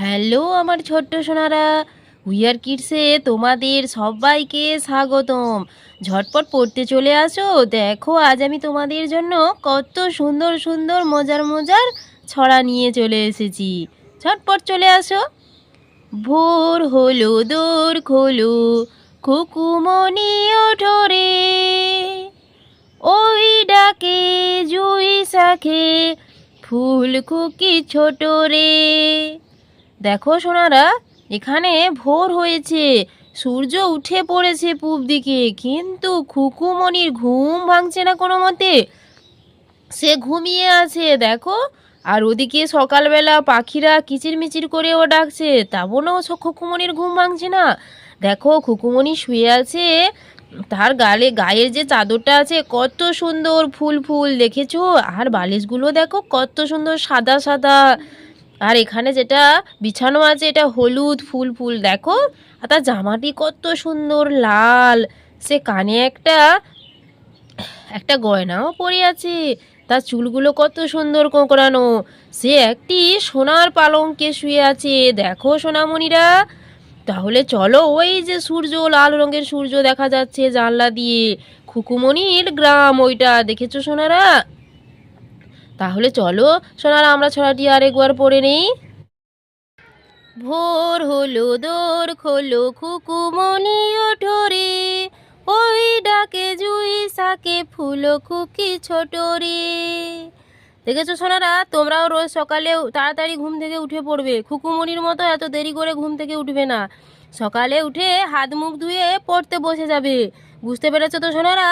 Hello আমার ছোট্ট Sonara wear কিডসে তোমাদের সবাইকে স্বাগতম। ঝটপট পড়তে চলে আসো, দেখো আজ আমি তোমাদের জন্য কত সুন্দর সুন্দর মজার মজার ছড়া নিয়ে চলে এসেছি। ঝটপট চলে আসো। ভোর হলো, দোর খোলো খুকুমনি ওঠো রে। ওই ডাকে জুই শাখে ফুল খুকি ছোট রে। দেখো সোনারা, এখানে ভোর হয়েছে। সূর্য উঠে পড়েছে পূব দিকে, কিন্তু খুকুমনির ঘুম ভাঙছে না কোনো মতে। সে ঘুমিয়ে আছে, দেখো। আর ওদিকে সকালবেলা পাখিরা কিচিরমিচির করে ও ডাকছে, তা বলেও স- খুকুমনির ঘুম ভাঙছে না। দেখো খুকুমনি শুয়ে আছে। তার গালে, গায়ের যে চাদরটা আছে, কত সুন্দর ফুল ফুল দেখেছ? আর বালিশগুলো দেখো, কত সুন্দর সাদা সাদা। আর এখানে যেটা বিছানো আছে, এটা হলুদ ফুল ফুল, দেখো। আর তার জামাটি কত সুন্দর, লাল। সে কানে একটা একটা গয়নাও পরে আছে। তার চুলগুলো কত সুন্দর কোঁকড়ানো। সে একটি সোনার পালঙ্কে শুয়ে আছে। দেখো সোনামণিরা। তাহলে চলো ওই যে সূর্য, লাল রঙের সূর্য দেখা যাচ্ছে জানলা দিয়ে। খুকুমণির গ্রাম ওইটা, দেখেছ সোনারা? তাহলে চলো, সোনারা, আমরা ছড়াটি আর একবার পড়ে নেই। ভোর হলো, দোর খোলো খুকুমনি ওঠরে ওই ডাকে জুই সাকে ফুলো, খুকি ছোট রে। দেখেছ সোনারা, তোমরাও রোজ সকালে তাড়াতাড়ি ঘুম থেকে উঠে পড়বে। খুকুমনির মতো এত দেরি করে ঘুম থেকে উঠবে না। সকালে উঠে হাত মুখ ধুয়ে পড়তে বসে যাবে। বুঝতে পেরেছ তো সোনারা?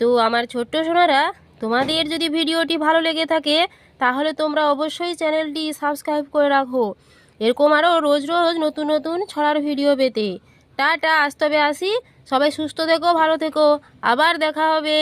তো আমার ছোট্ট সোনারা তোমাদের যদি ভিডিওটি ভালো লেগে থাকে, তাহলে তোমরা অবশ্যই চ্যানেলটি সাবস্ক্রাইব করে রাখো। এরকম আরও রোজ রোজ নতুন নতুন ছড়ার ভিডিও পেতে। টাটা, আজ তবে আসি। সবাই সুস্থ থেকো, ভালো থেকো। আবার দেখা হবে।